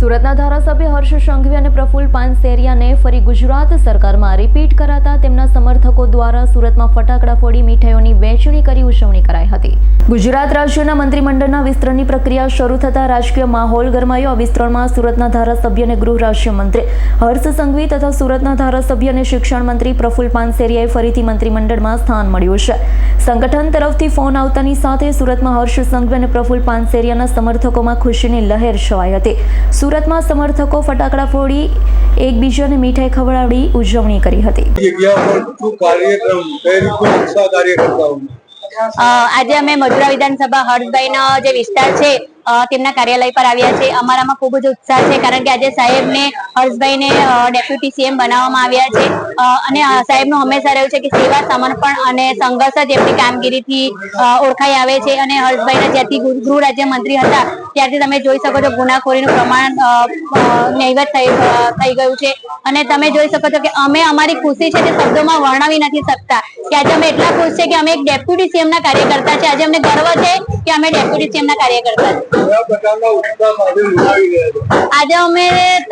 સુરતના ધારાસભ્ય હર્ષ સંઘવી અને પ્રફુલ પાનસેરિયાને ફરી ગુજરાત સરકારમાં રિપીટ કરાતા તેમના સમર્થકો દ્વારા સુરતમાં ફટાકડા ફોડી મીઠાઈઓની વહેંચણી કરી, ઉજવણી કરાઈ હતી. ગુજરાત રાજ્યના મંત્રીમંડળના વિસ્તરણની પ્રક્રિયા શરૂ થતાં રાજકીય માહોલ ગરમાયો. આ વિસ્તરણમાં સુરતના ધારાસભ્ય અને ગૃહ રાજ્યમંત્રી હર્ષ સંઘવી તથા સુરતના ધારાસભ્ય અને શિક્ષણ મંત્રી પ્રફુલ પાનસેરિયાએ ફરીથી મંત્રીમંડળમાં સ્થાન મળ્યું છે. સંગઠન તરફથી ફોન આવતાની સાથે સુરતમાં હર્ષ સંઘવી અને પ્રફુલ પાનસેરિયાના સમર્થકોમાં ખુશીની લહેર છવાઈ હતી. સુરતમાં સમર્થકો ફટાકડા ફોડી એકબીજાને મીઠાઈ ખવડાવી ઉજવણી કરી હતી. આજે અમે મજુરા વિધાનસભા હર્ષભાઈનો જે વિસ્તાર છે તેમના કાર્યાલય પર આવ્યા છે. અમારામાં ખૂબ જ ઉત્સાહ છે કારણ કે આજે સાહેબને, હર્ષભાઈને ડેપ્યુટી સીએમ બનાવવામાં આવ્યા છે. અને સાહેબનું હંમેશા રહ્યું છે કે સેવા સમર્પણ અને સંઘર્ષ જ એમની કામગીરીથી ઓળખાઈ આવે છે. અને હર્ષભાઈના જ્યાંથી ગૃહ રાજ્યમંત્રી રાજ્ય મંત્રી હતા, ત્યારથી તમે જોઈ શકો છો ગુનાખોરીનું પ્રમાણ નહીવત થઈ ગયું છે. અને તમે જોઈ શકો છો કે અમે અમારી ખુશી છે તે શબ્દોમાં વર્ણવી નથી શકતા. કે આજે અમે એટલા ખુશ છે કે અમે એક ડેપ્યુટી સીએમના કાર્યકર્તા છે. આજે અમને ગર્વ છે કે અમે ડેપ્યુટી સીએમ ના કાર્યકર્તા આજે અમે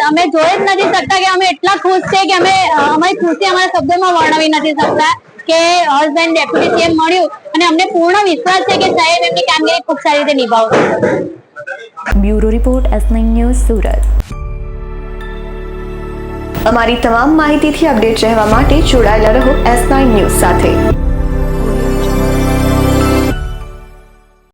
અમે જોઈ જ નથી શકતા કે અમે એટલા ખુશ છે કે અમે અમારી ખુશી અમારા શબ્દોમાં વર્ણવી નથી શકતા કે હર્ષભાઈ ડેપ્યુટી સીએમ મળ્યું. અને અમને પૂર્ણ વિશ્વાસ છે કે સાહેબ એમની કામગીરી ખૂબ સારી રીતે નિભાવશે. Bureau report S nine news Surat. અમારી તમામ માહિતીથી અપડેટ રહેવા માટે જોડાયેલા રહો એસ નાઇન ન્યૂઝ સાથે.